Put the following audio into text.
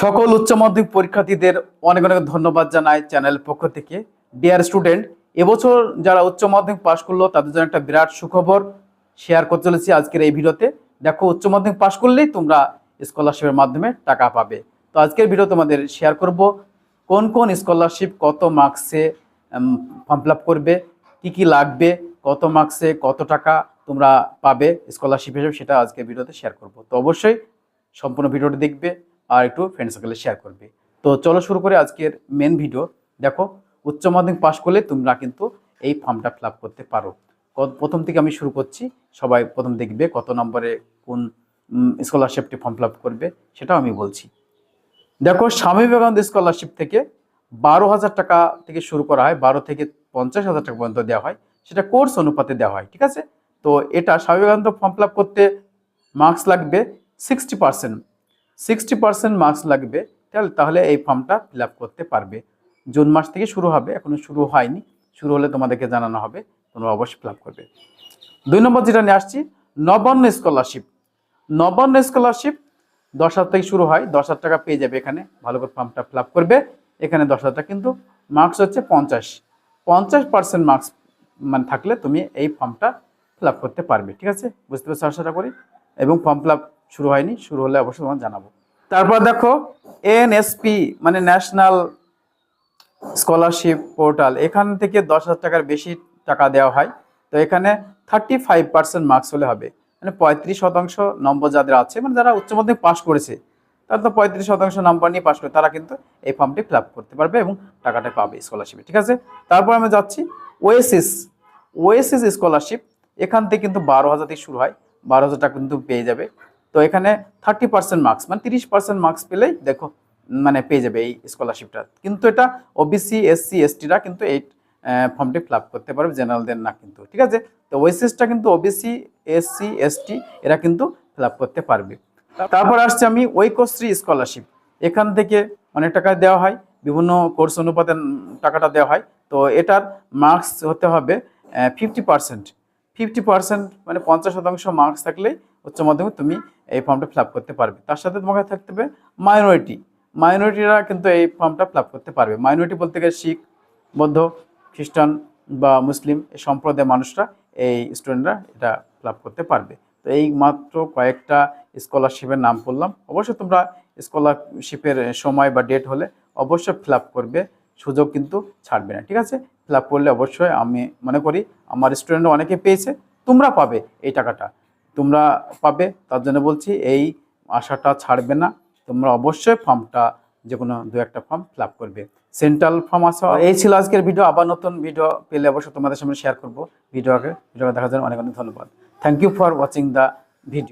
সকল উচ্চ মাধ্যমিক পরীক্ষার্থীদের অনেক অনেক ধন্যবাদ জানাই চ্যানেলের পক্ষ থেকে। ডিয়ার স্টুডেন্ট এবছর যারা উচ্চ মাধ্যমিক পাশ করল, তাদের জন্য একটা বিরাট সুখবর শেয়ার করতে চলেছি আজকের এই ভিডিওতে। দেখো, উচ্চ মাধ্যমিক পাশ করলেই তোমরা স্কলারশিপের মাধ্যমে টাকা পাবে। তো আজকের ভিডিও তোমাদের শেয়ার করব, কোন কোন স্কলারশিপ কত মার্কসে ফর্ম ফিল করবে, কি কি লাগবে, কত মার্কসে কত টাকা তোমরা পাবে স্কলারশিপ হিসেবে সেটা আজকের ভিডিওতে শেয়ার করব। তো অবশ্যই সম্পূর্ণ ভিডিওটি দেখবে। আর একটু ফ্রেন্ড সার্কেলে শেয়ার করবে। তো চলো শুরু করে আজকের মেন ভিডিও দেখো, উচ্চ মাধ্যমিক পাশ করলে তোমরা কিন্তু এই ফর্মটা ফিল করতে পারো। প্রথম থেকে আমি শুরু করছি, সবাই প্রথম দেখবে কত নম্বরে কোন স্কলারশিপটি ফর্ম ফিল করবে, সেটাও আমি বলছি। দেখো, স্বামী বিবেকানন্দ স্কলারশিপ থেকে বারো হাজার টাকা থেকে শুরু করা হয়, বারো থেকে পঞ্চাশ হাজার টাকা পর্যন্ত দেওয়া হয়, সেটা কোর্স অনুপাতে দেওয়া হয়, ঠিক আছে? তো এটা স্বামী বিবেকানন্দ ফর্ম ফিল করতে মার্কস লাগবে sixty percent sixty percent marks লাগবে, তাহলে তাহলে এই ফর্মটা ফিল করতে পারবে। জুন মাস থেকে শুরু হবে এখনও শুরু হয়নি। শুরু হলে তোমাদেরকে জানানো হবে, তোমরা অবশ্যই ফিল করবে। দুই নম্বর যেটা নিয়ে আসছি, নবান্ন স্কলারশিপ নবান্ন স্কলারশিপ দশ হাজার থেকে শুরু হয়, দশ হাজার টাকা পেয়ে যাবে এখানে। ভালো করে ফর্মটা ফিল করবে। এখানে দশ হাজার কিন্তু মার্কস হচ্ছে পঞ্চাশ। পঞ্চাশ পার্সেন্ট মার্কস মানে থাকলে তুমি এই ফর্মটা ফিল করতে পারবে, ঠিক আছে? বুঝতে পারছ আশাটা করি? এবং ফর্ম ফিল শুরু হয়নি, শুরু হলে অবশ্যই তোমার জানাব। তারপর দেখো এনএসপি মানে ন্যাশনাল স্কলারশিপ পোর্টাল এখান থেকে দশ হাজার টাকার বেশি টাকা দেওয়া হয়। তো এখানে থার্টি ফাইভ পার্সেন্ট মার্কস হলে হবে। মানে পঁয়ত্রিশ শতাংশ নম্বর যাদের আছে মানে যারা উচ্চ মাধ্যমিক পাশ করেছে, তারা তো পঁয়ত্রিশ শতাংশ নম্বর নিয়ে পাশ করে, তারা কিন্তু এই ফর্মটি ফিল করতে পারবে এবং টাকাটা পাবে স্কলারশিপে ঠিক আছে? তারপর আমি যাচ্ছি ওএসিস ওএসিস স্কলারশিপ এখান থেকে কিন্তু বারো হাজার থেকে শুরু হয়, বারো হাজার টাকা কিন্তু পেয়ে যাবে। তো এখানে থার্টি পার্সেন্ট মার্কস মানে তিরিশ পার্সেন্ট মার্কস পেলেই দেখো মানে পেয়ে যাবে এই স্কলারশিপটা কিন্তু এটা ওবিসি এসসি এসটিরা কিন্তু এই ফর্মটি ফিল করতে পারবে জেনারেলদের না কিন্তু, ঠিক আছে? তো ওয়েসিসটা কিন্তু ওবিসি এসসি এসটি এরা কিন্তু ফিল করতে পারবে। তারপর আসছে আমি ঐকশ্রী স্কলারশিপ এখান থেকে অনেক টাকা দেওয়া হয়, বিভিন্ন কোর্স অনুপাতে টাকাটা দেওয়া হয়। তো এটার মার্কস হতে হবে ফিফটি পার্সেন্ট ফিফটি পার্সেন্ট মানে পঞ্চাশ শতাংশ মার্কস থাকলেই উচ্চ মাধ্যমিক তুমি এই ফর্মটা ফিল করতে পারবে। তার সাথে তোমাকে থাকতে হবে মাইনরিটি মাইনরিটিরা কিন্তু এই ফর্মটা ফিল করতে পারবে। মাইনরিটি বলতে গেলে শিখ, বৌদ্ধ, খ্রিস্টান বা মুসলিম এই সম্প্রদায়ের মানুষরা এই স্টুডেন্টরা এটা ফিল করতে পারবে। তো এই মাত্র কয়েকটা স্কলারশিপের নাম বললাম। অবশ্যই তোমরা স্কলারশিপের সময় বা ডেট হলে অবশ্যই ফিল করবে। সুযোগ কিন্তু ছাড়বে না, ঠিক আছে? ফিল করলে অবশ্যই আমি মনে করি আমার স্টুডেন্ট অনেকে পেয়েছে, তোমরা পাবে এই টাকাটা। তোমরা পাবে। তার জন্য বলছি, এই আশাটা ছাড়বে না। তোমরা অবশ্যই ফর্মটা যে কোনো দু একটা ফর্ম ফিল করবে। সেন্ট্রাল ফর্ম আসা এই ছিল আজকের ভিডিও। আবার নতুন ভিডিও পেলে অবশ্যই তোমাদের সামনে শেয়ার করব। ভিডিওকে ভিডিও দেখার জন্য অনেক অনেক ধন্যবাদ। Thank you for watching the video